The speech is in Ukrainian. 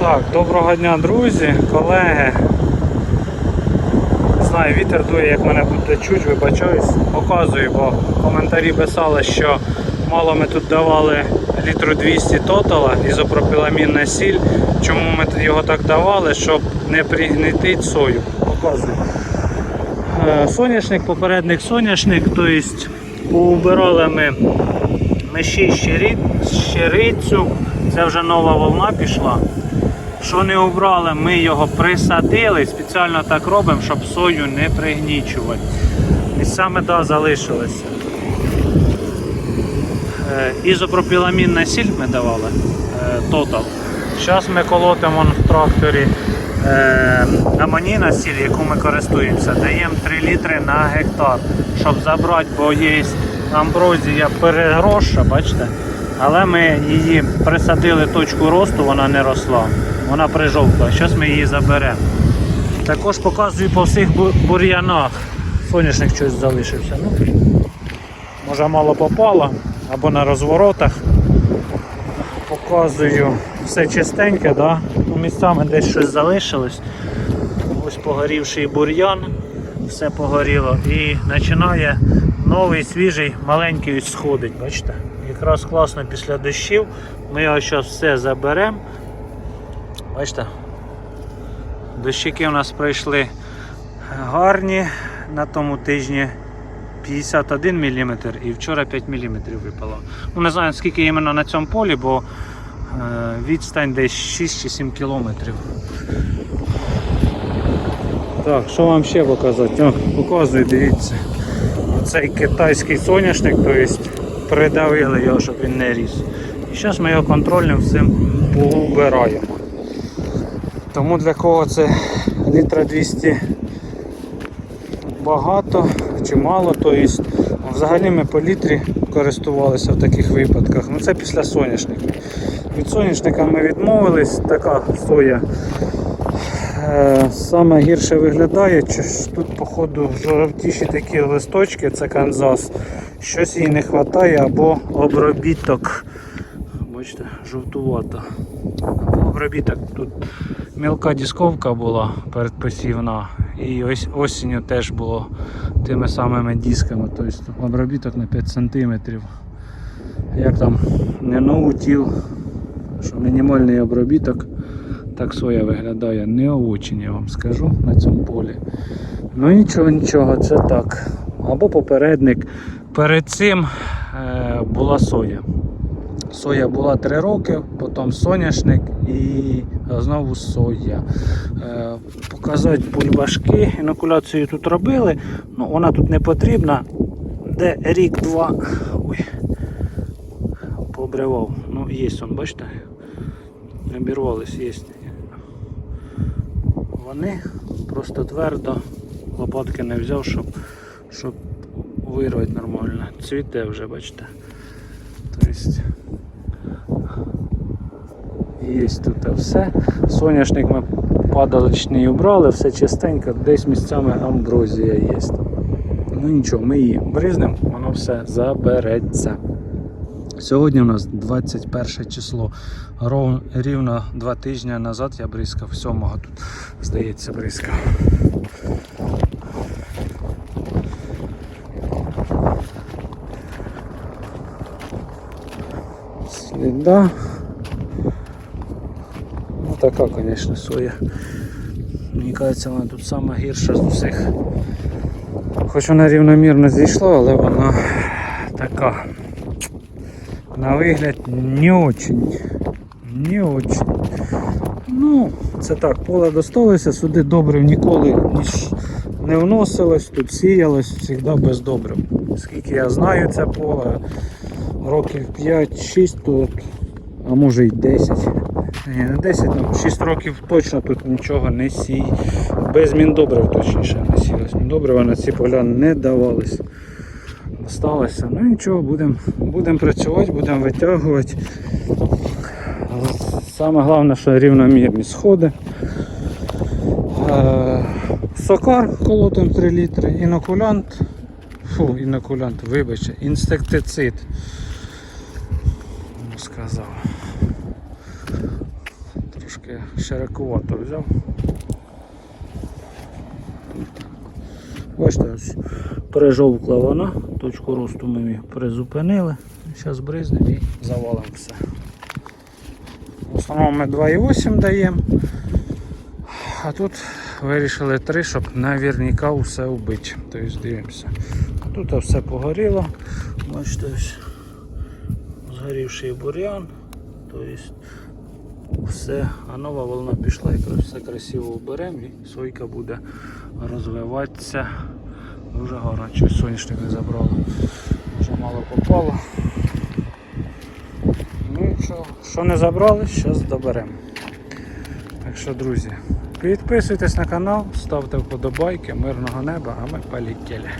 Так, доброго дня, друзі, колеги. Знаю, вітер дує, як мене буде чуть, вибачаюсь. Показую, бо коментарі писали, що мало ми тут давали літру 200 тотала ізопропіламінна сіль. Чому ми його так давали, щоб не пригнітити сою. Показую. Е, Соняшник, попередник соняшник, тобто убирали ми меші щирі- щирицю, це вже нова волна пішла. Що не обрали, ми його присадили, спеціально так робимо, щоб сою не пригнічувати. Місцями да, залишилися. Е, Ізопропіламінна сіль ми давали е, тотал. Зараз ми колотимо в тракторі е, амоніна сіль, яку ми користуємося, даємо 3 літри на гектар, щоб забрати, бо є амброзія перегросша, бачите? Але ми її присадили точку росту, вона не росла, вона прижовкла. Зараз ми її заберемо. Також показую по всіх бур'янах. Соняшник щось залишився. Ну, може мало попало або на розворотах. Показую все чистеньке, да? ну, місцями десь щось залишилось. Ось погорівший бур'ян, все погоріло і починає новий свіжий маленький сходить. Бачите? Якраз класно після дощів. Ми його зараз все заберемо. Бачите? Дощики у нас пройшли гарні на тому тижні 51 мм і вчора 5 мм випало. Ну не знаю скільки іменно на цьому полі, бо е, відстань десь 6 чи 7 кілометрів. Так, що вам ще показати? О, показую, дивіться. Цей китайський соняшник, тобто придавили його, щоб він не ріс. І зараз ми його контрольним всім поубираємо. Тому для кого це літра 200 багато чи мало, то есть, взагалі ми по літрі користувалися в таких випадках. Ну це після соняшника. Від соняшника ми відмовились, така соя е, саме гірше виглядає. Тут, походу, жовтіші такі листочки, це Канзас. Щось їй не вистачає або обробіток. Бачите, жовтувато. Обробіток. Тут мілка дисковка була передпосівна. І ось осінню теж було тими самими дисками. Тобто обробіток на 5 см. Як там не ноутіл, що мінімальний обробіток, так соя виглядає не очень, я вам скажу на цьому полі. Ну нічого, нічого, це так. Або попередник. Перед цим е, була соя. Соя була 3 роки, потім соняшник і знову соя. Е, Показати бульбашки, інокуляцію тут робили, ну вона тут не потрібна. Де рік-два. Ой, пообривав. Ну, є он, бачите? Обірвались, є. Вони просто твердо, лопатки не взяв, щоб, щоб вирвати нормально. Цвіте вже, бачите. Тобто Є тут все. Соняшник ми падаличний убрали, все чистенько, десь місцями амброзія є. Ну нічого, ми її бризнемо, воно все забереться. Сьогодні у нас 21 число. Ров- Рівно два тижні назад я бризкав, 7 тут, здається, бризкав. Сліда. Така, звісно, соя. Мені кажеться, вона тут сама гірша з усіх. Хоч вона рівномірно зійшла, але вона така. На вигляд не очень. Не очень. Ну, це так, поле досталося, сюди добрив ніколи ніж не вносилось, тут сіялось завжди без добрив. Скільки я знаю це поле, років 5-6 тут, а може й 10. Ні, не 10, ну 6 років точно тут нічого не сій. Без міндобрив точніше не сілось. Міндобрива на ці поля не давались. Осталося. Ну нічого, будемо будем працювати, будемо витягувати. Саме головне, що рівномірні сходи. Е, Сокар колотим 3 літри, інокулянт. Фу, інокулянт, вибачте, інсектицид. Сказав. Трошки широкувато взяв. Бачите, ось пережовкла вона, точку росту ми її призупинили. Зараз бризнемо і завалимо все. В основному ми 2,8 даємо. А тут вирішили 3, щоб наверняка все вбити. Тобто дивимося. Тут все погоріло. Бачите, ось згорівший бур'ян. Тобто все, а нова волна пішла і все красиво вберемо і сойка буде розвиватися. Дуже гарно, щось соняшник не забрало. Вже мало попало. Ну що, що не забрали, зараз доберемо. Так що, друзі, підписуйтесь на канал, ставте вподобайки, мирного неба, а ми полетіли.